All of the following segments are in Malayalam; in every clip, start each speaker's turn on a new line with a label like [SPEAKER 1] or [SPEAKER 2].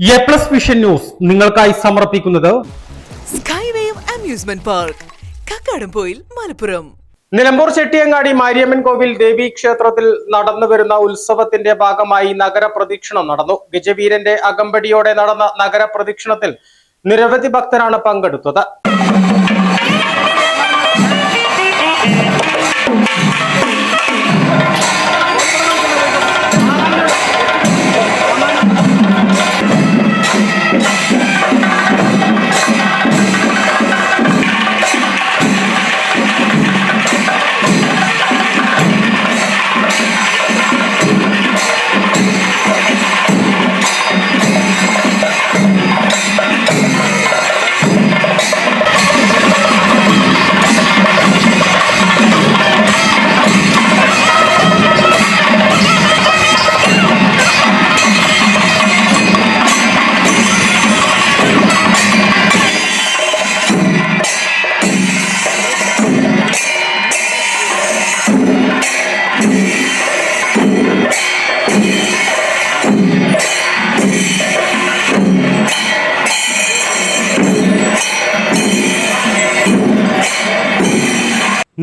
[SPEAKER 1] എ പ്ലസ് വിഷൻ ന്യൂസ് നിങ്ങൾക്കായി സമർപ്പിക്കുന്നത്
[SPEAKER 2] skywave amusement park Kakkadampoyil Malappuram.
[SPEAKER 1] Nilambur Chettiyangadi Mariamman കോവിൽ ദേവി ക്ഷേത്രത്തിൽ നടന്നു വരുന്ന ഉത്സവത്തിന്റെ ഭാഗമായി നഗരപ്രദക്ഷിണം നടന്നു. ഗജവീരന്റെ അകമ്പടിയോടെ നടന്ന നഗരപ്രദക്ഷിണത്തിൽ നിരവധി ഭക്തരാണ് പങ്കെടുത്തത്.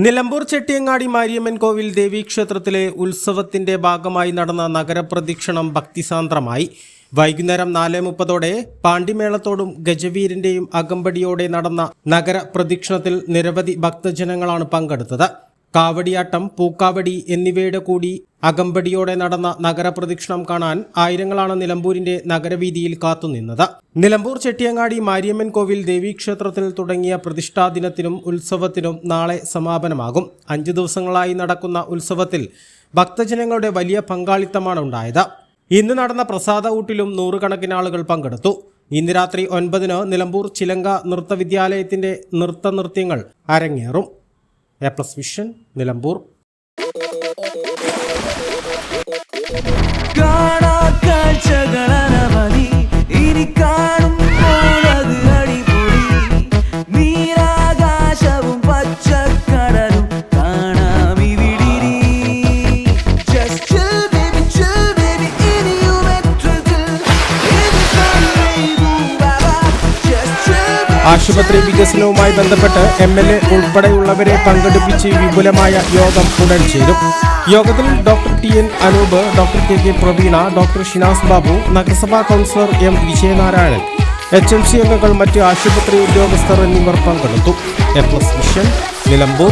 [SPEAKER 1] നിലമ്പൂർ ചെട്ടിയങ്ങാടി മാരിയമ്മൻ കോവിൽ ദേവീക്ഷേത്രത്തിലെ ഉത്സവത്തിന്റെ ഭാഗമായി നടന്ന നഗരപ്രദക്ഷിണം ഭക്തിസാന്ദ്രമായി. വൈകുന്നേരം നാല് മുപ്പതോടെ പാണ്ടിമേളത്തോടും ഗജവീരന്റെയും അകമ്പടിയോടെ നടന്ന നഗരപ്രദക്ഷിണത്തിൽ നിരവധി ഭക്തജനങ്ങളാണ് പങ്കെടുത്തത്. കാവടിയാട്ടം പൂക്കാവടി എന്നിവയുടെ കൂടി അകമ്പടിയോടെ നടന്ന നഗരപ്രദക്ഷിണം കാണാൻ ആയിരങ്ങളാണ് നിലമ്പൂരിന്റെ നഗരവീതിയിൽ കാത്തുനിന്നത്. നിലമ്പൂർ ചെട്ടിയങ്ങാടി മാരിയമ്മൻ കോവിൽ ദേവീക്ഷേത്രത്തിൽ തുടങ്ങിയ പ്രതിഷ്ഠാ ദിനത്തിനും ഉത്സവത്തിനും നാളെ സമാപനമാകും. അഞ്ചു ദിവസങ്ങളായി നടക്കുന്ന ഉത്സവത്തിൽ ഭക്തജനങ്ങളുടെ വലിയ പങ്കാളിത്തമാണ് ഉണ്ടായത്. ഇന്ന് നടന്ന പ്രസാദ ഊട്ടിലും നൂറുകണക്കിന് ആളുകൾ പങ്കെടുത്തു. ഇന്ന് രാത്രി ഒൻപതിന് നിലമ്പൂർ ചിലങ്ക നൃത്തവിദ്യാലയത്തിന്റെ നൃത്തനൃത്യങ്ങൾ അരങ്ങേറും. എ പ്ലസ് വിഷൻ നിലമ്പൂർ ആശുപത്രി വികസനവുമായി ബന്ധപ്പെട്ട് എം എൽ എ ഉൾപ്പെടെയുള്ളവരെ പങ്കെടുപ്പിച്ച് വിപുലമായ യോഗം ഉടൻ ചേരും. യോഗത്തിൽ doctor T N Anoop doctor K K Praveena doctor Shinas Babu നഗരസഭാ councillor M Vijayanarayanan H M C അംഗങ്ങൾ മറ്റ് ആശുപത്രി ഉദ്യോഗസ്ഥർ എന്നിവർ പങ്കെടുത്തു. A plus mission Nilambur.